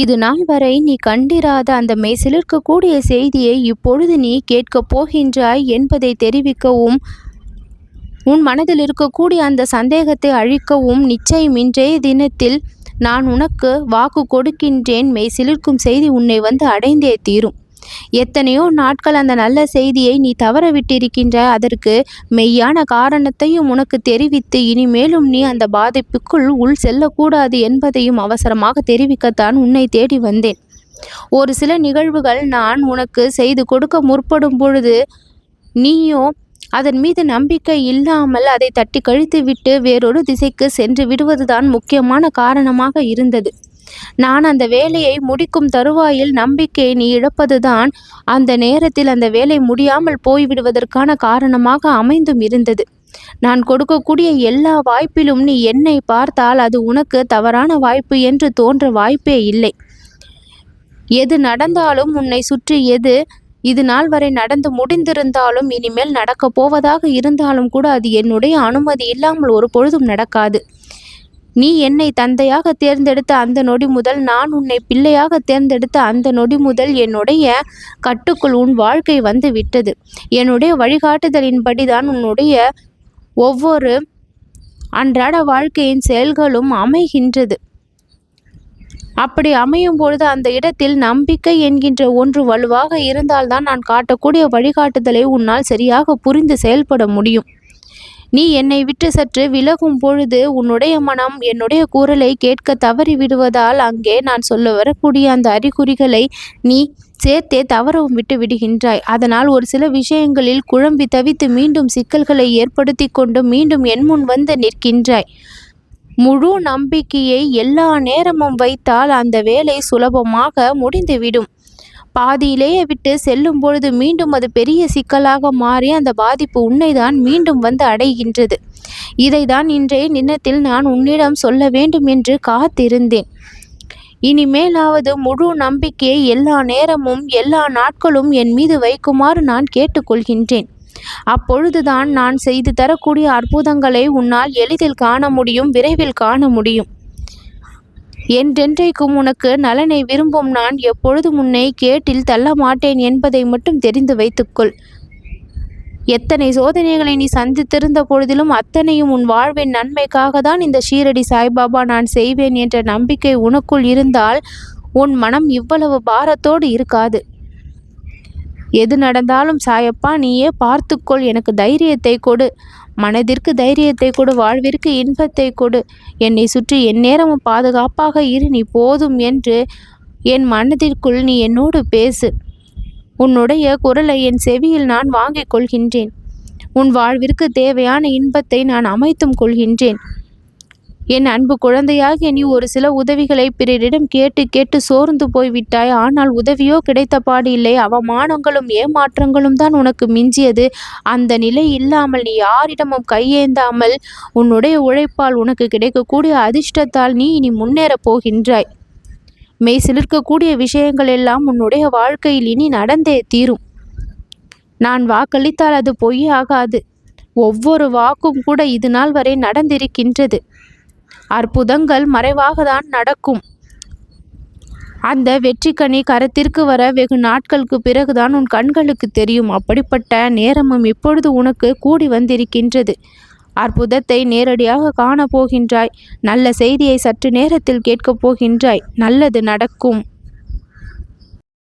இது நாள் வரை நீ கண்டிராத அந்த மெய்சிலிர்க்கக்கூடிய செய்தியை இப்பொழுது நீ கேட்கப் போகின்றாய் என்பதை தெரிவிக்கவும் உன் மனதில் இருக்கக்கூடிய அந்த சந்தேகத்தை அழிக்கவும் நிச்சயம் இன்றைய தினத்தில் நான் உனக்கு வாக்கு கொடுக்கின்றேன். மெய் சிலிர்க்கும் செய்தி உன்னை வந்து அடைந்தே தீரும். எத்தனையோ நாட்கள் அந்த நல்ல செய்தியை நீ தவற விட்டிருக்கின்ற அதற்கு மெய்யான காரணத்தையும் உனக்கு தெரிவித்து இனிமேலும் நீ அந்த பாதிப்புக்குள் உள் செல்லக்கூடாது என்பதையும் அவசரமாக தெரிவிக்கத்தான் உன்னை தேடி வந்தேன். ஒரு சில நிகழ்வுகள் நான் உனக்கு செய்து கொடுக்க முற்படும் பொழுது நீயோ அதன் மீது நம்பிக்கை இல்லாமல் அதை தட்டி கழித்துவிட்டு வேறொரு திசைக்கு சென்று விடுவதுதான் முக்கியமான காரணமாக இருந்தது. நான் அந்த வேலையை முடிக்கும் தருவாயில் நம்பிக்கையை நீ இழப்பதுதான். அந்த நேரத்தில் அந்த வேலை முடியாமல் போய்விடுவதற்கான காரணமாக அமைந்தும் இருந்தது. நான் கொடுக்கக்கூடிய எல்லா வாய்ப்பிலும் நீ என்னை பார்த்தால் அது உனக்கு தவறான வாய்ப்பு என்று தோன்ற வாய்ப்பே இல்லை. எது நடந்தாலும் உன்னை சுற்றி எது இது நாள் வரை நடந்து முடிந்திருந்தாலும் இனிமேல் நடக்கப் போவதாக இருந்தாலும் கூட அது என்னுடைய அனுமதி இல்லாமல் ஒரு பொழுதும் நடக்காது. நீ என்னை தந்தையாக தேர்ந்தெடுத்த அந்த நொடி முதல் நான் உன்னை பிள்ளையாக தேர்ந்தெடுத்த அந்த நொடி முதல் என்னுடைய கட்டுக்குள் உன் வாழ்க்கை வந்து விட்டது. என்னுடைய வழிகாட்டுதலின்படி தான் உன்னுடைய ஒவ்வொரு அன்றாட வாழ்க்கையின் செயல்களும் அமைகின்றது. அப்படி அமையும் பொழுது அந்த இடத்தில் நம்பிக்கை என்கின்ற ஒன்று வலுவாக இருந்தால்தான் நான் காட்டக்கூடிய வழிகாட்டுதலை உன்னால் சரியாக புரிந்து செயல்பட முடியும். நீ என்னை விட்டு சற்று விலகும் பொழுது உன்னுடைய மனம் என்னுடைய குரலை கேட்க தவறி விடுவதால் அங்கே நான் சொல்ல வரக்கூடிய அந்த அறிகுறிகளை நீ சேர்த்தே தவறவும் விட்டு விடுகின்றாய். அதனால் ஒரு சில விஷயங்களில் குழம்பி தவித்து மீண்டும் சிக்கல்களை ஏற்படுத்தி கொண்டு மீண்டும் என் முன் வந்து நிற்கின்றாய். முழு நம்பிக்கையை எல்லா நேரமும் வைத்தால் அந்த வேலை சுலபமாக முடிந்துவிடும். பாதியிலேயே விட்டு செல்லும் பொழுது மீண்டும் அது பெரிய சிக்கலாக மாறி அந்த பாதிப்பு உன்னைதான் மீண்டும் வந்து அடைகின்றது. இதைதான் இன்றைய நின்னத்தில் நான் உன்னிடம் சொல்ல வேண்டும் என்று காத்திருந்தேன். இனிமேலாவது முழு நம்பிக்கையை எல்லா நேரமும் எல்லா நாட்களும் என் மீது வைக்குமாறு நான் கேட்டுக்கொள்கின்றேன். அப்பொழுதுதான் நான் செய்து தரக்கூடிய அற்புதங்களை உன்னால் எளிதில் காண முடியும் விரைவில் காண முடியும். என்றென்றைக்கும் உனக்கு நலனை விரும்பும் நான் எப்பொழுதும் உன்னை கேட்டில் தள்ள மாட்டேன் என்பதை மட்டும் தெரிந்து வைத்துக்கொள். எத்தனை சோதனைகளை நீ சந்தித்திருந்த பொழுதிலும் அத்தனையும் உன் வாழ்வின் நன்மைக்காக தான் இந்த ஷீரடி சாய்பாபா நான் செய்வேன் என்ற நம்பிக்கை உனக்குள் இருந்தால் உன் மனம் இவ்வளவு பாரத்தோடு இருக்காது. எது நடந்தாலும் சாயப்பா நீயே பார்த்துக்கொள் எனக்கு தைரியத்தை கொடு. மனதிற்கு தைரியத்தை கொடு வாழ்விற்கு இன்பத்தை கொடு. என்னை சுற்றி எந்நேரமும் பாதுகாப்பாக இரு நீ போதும் என்று என் மனதிற்குள் நீ என்னோடு பேசு. உன்னுடைய குரலை என் செவியில் நான் வாங்கிக் கொள்கின்றேன். உன் வாழ்விற்கு தேவையான இன்பத்தை நான் அமைத்தும் கொள்கின்றேன். என் அன்பு குழந்தையாக நீ ஒரு சில உதவிகளை பிறரிடம் கேட்டு கேட்டு சோர்ந்து போய்விட்டாய். ஆனால் உதவியோ கிடைத்த பாடு இல்லை அவமானங்களும் ஏமாற்றங்களும் தான் உனக்கு மிஞ்சியது. அந்த நிலை இல்லாமல் நீ யாரிடமும் கையேந்தாமல் உன்னுடைய உழைப்பால் உனக்கு கிடைக்கக்கூடிய அதிர்ஷ்டத்தால் நீ இனி முன்னேறப் போகின்றாய். மெய் சிலிர்க்கக்கூடிய விஷயங்கள் எல்லாம் உன்னுடைய வாழ்க்கையில் இனி நடந்தே தீரும். நான் வாக்களித்தால் அது பொய்யாகாது. ஒவ்வொரு வாக்கும் கூட இது நாள் வரை நடந்திருக்கின்றது. அற்புதங்கள் மறைவாக தான் நடக்கும். அந்த வெற்றிக்கனி கரத்திற்கு வர வெகு நாட்களுக்கு பிறகுதான் உன் கண்களுக்கு தெரியும். அப்படிப்பட்ட நேரமும் இப்பொழுது உனக்கு கூடி வந்திருக்கின்றது. அற்புதத்தை நேரடியாக காணப்போகின்றாய் நல்ல செய்தியை சற்று நேரத்தில் கேட்கப் போகின்றாய். நல்லது நடக்கும்.